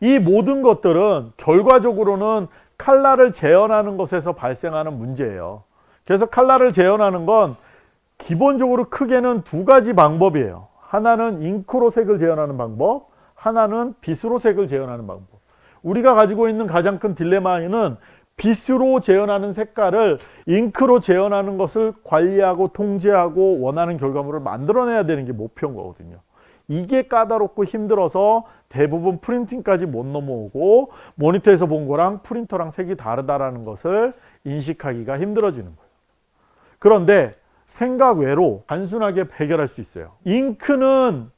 이 모든 것들은 결과적으로는 칼라를 재현하는 것에서 발생하는 문제예요. 그래서 칼라를 재현하는 건 기본적으로 크게는 두 가지 방법이에요. 하나는 잉크로 색을 재현하는 방법, 하나는 빗으로 색을 재현하는 방법. 우리가 가지고 있는 가장 큰 딜레마는 빗으로 재현하는 색깔을 잉크로 재현하는 것을 관리하고 통제하고 원하는 결과물을 만들어내야 되는 게 목표인 거거든요. 이게 까다롭고 힘들어서 대부분 프린팅까지 못 넘어오고 모니터에서 본 거랑 프린터랑 색이 다르다라는 것을 인식하기가 힘들어지는 거예요. 그런데 생각 외로 단순하게 해결할 수 있어요. 잉크는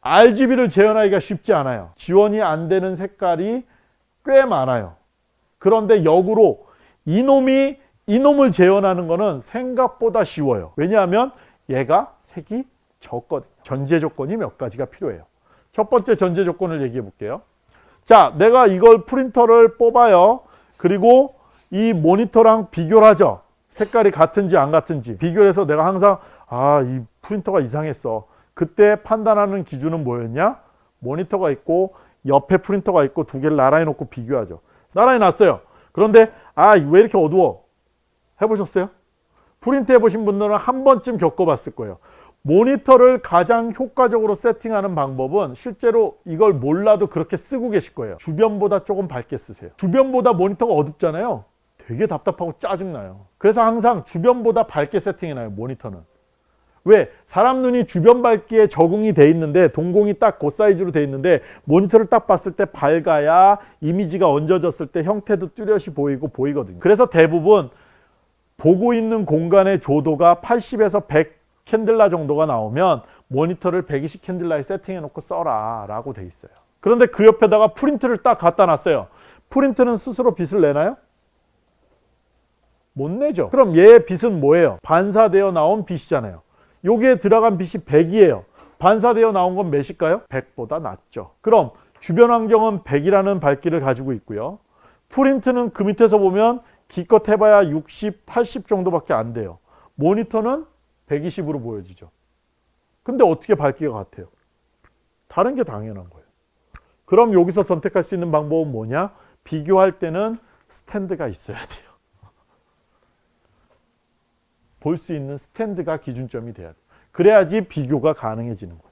RGB를 재현하기가 쉽지 않아요. 지원이 안 되는 색깔이 꽤 많아요. 그런데 역으로 이놈이 이놈을 재현하는 거는 생각보다 쉬워요. 왜냐하면 얘가 색이 적거든요. 전제 조건이 몇 가지가 필요해요. 첫 번째 전제 조건을 얘기해 볼게요. 자, 내가 이걸 프린터를 뽑아요. 그리고 이 모니터랑 비교를 하죠. 색깔이 같은지 안 같은지 비교를 해서 내가 항상 아, 이 프린터가 이상했어. 그때 판단하는 기준은 뭐였냐? 모니터가 있고 옆에 프린터가 있고 두 개를 나란히 놓고 비교하죠. 나란히 놨어요. 그런데 아, 왜 이렇게 어두워? 해보셨어요? 프린트 해보신 분들은 한 번쯤 겪어봤을 거예요. 모니터를 가장 효과적으로 세팅하는 방법은 실제로 이걸 몰라도 그렇게 쓰고 계실 거예요. 주변보다 조금 밝게 쓰세요. 주변보다 모니터가 어둡잖아요. 되게 답답하고 짜증나요. 그래서 항상 주변보다 밝게 세팅해놔요, 모니터는. 왜? 사람 눈이 주변 밝기에 적응이 돼 있는데 동공이 딱 그 사이즈로 돼 있는데 모니터를 딱 봤을 때 밝아야 이미지가 얹어졌을 때 형태도 뚜렷이 보이고 보이거든요. 그래서 대부분 보고 있는 공간의 조도가 80에서 100 캔들라 정도가 나오면 모니터를 120 캔들라에 세팅해 놓고 써라 라고 돼 있어요. 그런데 그 옆에다가 프린트를 딱 갖다 놨어요. 프린트는 스스로 빛을 내나요? 못 내죠. 그럼 얘의 빛은 뭐예요? 반사되어 나온 빛이잖아요. 여기에 들어간 빛이 100이에요. 반사되어 나온 건 몇일까요? 100보다 낮죠. 그럼 주변 환경은 100이라는 밝기를 가지고 있고요. 프린트는 그 밑에서 보면 기껏 해봐야 60, 80 정도밖에 안 돼요. 모니터는 120으로 보여지죠. 근데 어떻게 밝기가 같아요? 다른 게 당연한 거예요. 그럼 여기서 선택할 수 있는 방법은 뭐냐? 비교할 때는 스탠드가 있어야 돼요. 볼 수 있는 스탠드가 기준점이 돼야 돼요. 그래야지 비교가 가능해지는 거예요.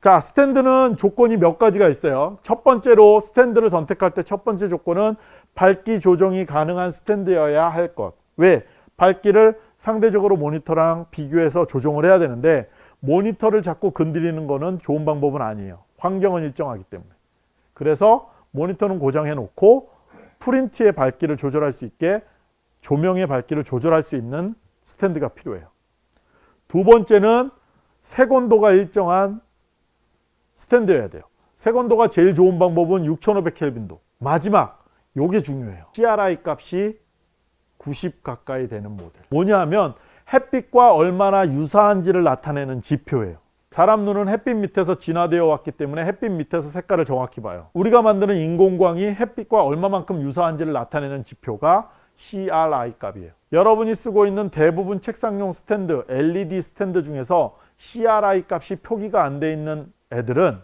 자, 스탠드는 조건이 몇 가지가 있어요. 첫 번째로 스탠드를 선택할 때 첫 번째 조건은 밝기 조정이 가능한 스탠드여야 할 것. 왜? 밝기를 상대적으로 모니터랑 비교해서 조정을 해야 되는데 모니터를 자꾸 건드리는 거는 좋은 방법은 아니에요. 환경은 일정하기 때문에. 그래서 모니터는 고정해 놓고 프린트의 밝기를 조절할 수 있게 조명의 밝기를 조절할 수 있는 스탠드가 필요해요. 두 번째는 색온도가 일정한 스탠드여야 돼요. 색온도가 제일 좋은 방법은 6500켈빈도. 마지막, 요게 중요해요. CRI 값이 90 가까이 되는 모델. 뭐냐 하면 햇빛과 얼마나 유사한지를 나타내는 지표예요. 사람 눈은 햇빛 밑에서 진화되어 왔기 때문에 햇빛 밑에서 색깔을 정확히 봐요. 우리가 만드는 인공광이 햇빛과 얼마만큼 유사한지를 나타내는 지표가 CRI 값이에요. 여러분이 쓰고 있는 대부분 책상용 스탠드, LED 스탠드 중에서 CRI 값이 표기가 안 돼 있는 애들은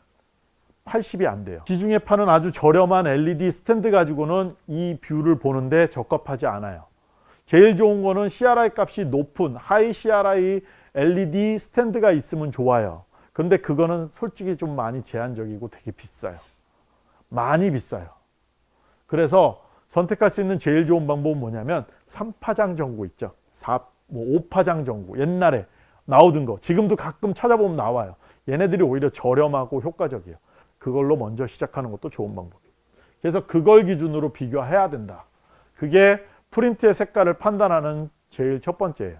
80이 안 돼요. 시중에 파는 아주 저렴한 LED 스탠드 가지고는 이 뷰를 보는데 적합하지 않아요. 제일 좋은 거는 CRI 값이 높은 하이 CRI LED 스탠드가 있으면 좋아요. 근데 그거는 솔직히 좀 많이 제한적이고 되게 비싸요. 많이 비싸요. 그래서 선택할 수 있는 제일 좋은 방법은 뭐냐면 3파장 전구 있죠. 4, 뭐 5파장 전구. 옛날에 나오던 거. 지금도 가끔 찾아보면 나와요. 얘네들이 오히려 저렴하고 효과적이에요. 그걸로 먼저 시작하는 것도 좋은 방법이에요. 그래서 그걸 기준으로 비교해야 된다. 그게 프린트의 색깔을 판단하는 제일 첫 번째예요.